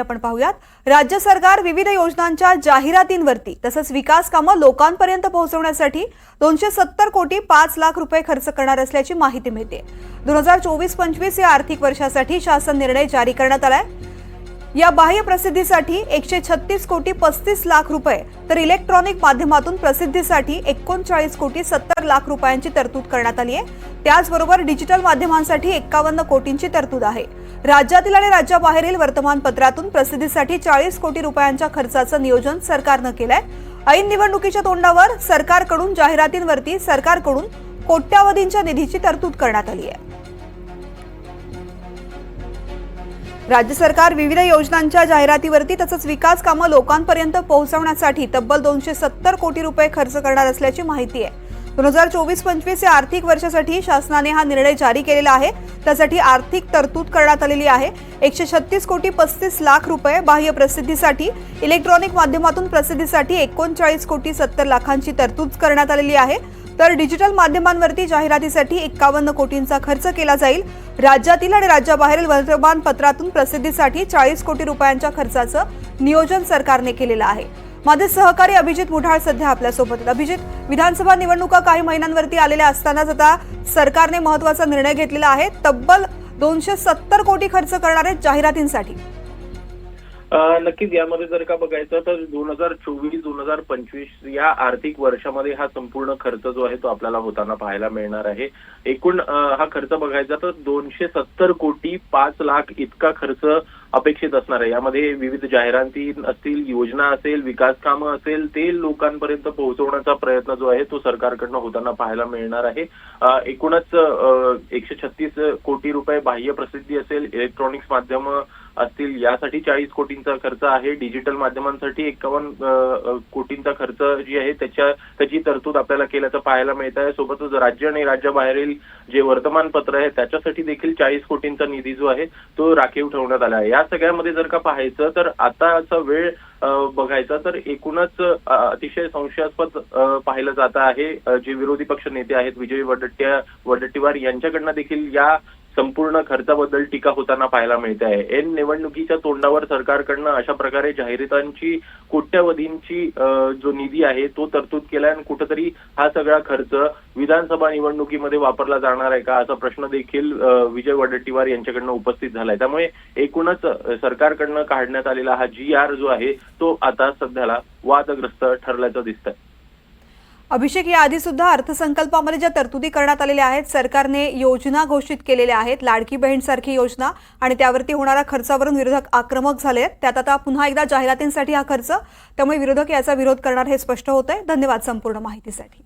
आपण पाहूयात. राज्य सरकार विविध योजनांच्या जाहिरातींवरती तसंच विकास कामं लोकांपर्यंत पोहोचवण्यासाठी दोनशे सत्तर कोटी पाच लाख रुपये खर्च करणार असल्याची माहिती मिळते. दोन हजार चोवीस पंचवीस या आर्थिक वर्षासाठी शासन निर्णय जारी करण्यात आलाय. या बाह्य प्रसिद्धीसाठी एकशे छत्तीस कोटी पस्तीस लाख रुपये तर इलेक्ट्रॉनिक माध्यमातून प्रसिद्धीसाठी एकोणचाळीस कोटी सत्तर लाख रुपयांची तरतूद करण्यात आली आहे. त्याचबरोबर डिजिटल माध्यमांसाठी एकावन्न कोटींची तरतूद आहे. राज्यातील आणि राज्याबाहेरील वर्तमानपत्रातून प्रसिद्धीसाठी चाळीस कोटी रुपयांच्या खर्चाचं नियोजन सरकारनं केलंय. ऐन निवडणुकीच्या तोंडावर सरकारकडून जाहिरातींवरती सरकारकडून कोट्यावधींच्या निधीची तरतूद करण्यात आली आहे. राज्य सरकार विविध योजनांच्या जाहिरातीवरती तसंच विकास कामं लोकांपर्यंत पोहोचवण्यासाठी तब्बल दोनशे सत्तर कोटी रुपये खर्च करणार असल्याची माहिती आहे. दोन हजार चोवीस पंचवीस या आर्थिक वर्षासाठी शासनाने हा निर्णय जारी केलेला आहे. त्यासाठी आर्थिक तरतूद करण्यात आलेली आहे. एकशे छत्तीस कोटी पस्तीस लाख रुपये बाह्य प्रसिद्धीसाठी इलेक्ट्रॉनिक माध्यमातून प्रसिद्धीसाठी एकोणचाळीस कोटी सत्तर लाखांची तरतूद करण्यात आलेली आहे. तर डिजिटल माध्यमांवरती जाहिरातीसाठी एक्कावन्न कोटींचा खर्च केला जाईल. राज्यातील आणि राज्याबाहेरील वर्तमानपत्रातून प्रसिद्धीसाठी चाळीस कोटी रुपयांच्या खर्चाचं नियोजन सरकारने केलेलं आहे. माझे सहकारी अभिजित मुढाळ सध्या आपल्यासोबत अभिजित विधानसभा निवडणुका काही महिन्यांवरती आलेल्या असतानाच आता सरकारने महत्त्वाचा निर्णय घेतलेला आहे. तब्बल दोनशे सत्तर कोटी खर्च करणार आहेत जाहिरातींसाठी. नक्कीच यामध्ये जर का बघायचं तर दोन हजार चोवीस दोन हजार पंचवीस या आर्थिक वर्षामध्ये हा संपूर्ण खर्च जो आहे तो आपल्याला होताना पाहायला मिळणार आहे. एकूण हा खर्च बघायचा तर दोनशे सत्तर कोटी पाच लाख इतका खर्च अपेक्षित असणार आहे. यामध्ये विविध जाहिराती असतील योजना असेल विकास कामं असेल ते लोकांपर्यंत पोहोचवण्याचा प्रयत्न जो आहे तो सरकारकडनं होताना पाहायला मिळणार आहे. एकूणच एकशे छत्तीस कोटी रुपये बाह्य प्रसिद्धी असेल इलेक्ट्रॉनिक्स माध्यम असतील. यासाठी चाळीस कोटींचा खर्च आहे. डिजिटल माध्यमांसाठी एकावन्न कोटींचा खर्च जी आहे त्याच्या त्याची तरतूद आपल्याला केल्याचं पाहायला मिळत आहे. सोबतच राज्य आणि राज्याबाहेरील जे वर्तमानपत्र आहे त्याच्यासाठी देखील चाळीस कोटींचा निधी जो आहे तो राखीव ठेवण्यात आला आहे. या सगळ्यामध्ये जर का पाहायचं तर आताचा वेळ बघायचा तर एकूणच अतिशय संशयास्पद पाहिलं जात आहे. जे विरोधी पक्ष नेते आहेत विजय वडट्ट्या वडट्टीवार यांच्याकडनं देखील या संपूर्ण खर्चाबद्दल टीका होताना पाहायला मिळते आहे. एन निवडणुकीच्या तोंडावर सरकारकडनं अशा प्रकारे जाहिरातांची कोट्यवधींची जो निधी आहे तो तरतूद केलाय आणि कुठंतरी हा सगळा खर्च विधानसभा निवडणुकीमध्ये वापरला जाणार आहे का असा प्रश्न देखील विजय वडेट्टीवार यांच्याकडनं उपस्थित झालाय. त्यामुळे एकूणच सरकारकडनं काढण्यात आलेला हा जी आर जो आहे तो आता सध्याला वादग्रस्त ठरल्याचं दिसतंय. अभिषेक याआधी सुद्धा अर्थसंकल्पामध्ये ज्या तरतुदी करण्यात आलेल्या आहेत सरकारने योजना घोषित केलेल्या आहेत लाडकी बहीण सारखी योजना आणि त्यावरती होणाऱ्या खर्चावरून विरोधक आक्रमक झाले आहेत. त्यात आता पुन्हा एकदा जाहिरातींसाठी हा खर्च त्यामुळे विरोधक याचा विरोध करणार हे स्पष्ट होत आहे धन्यवाद संपूर्ण माहितीसाठी.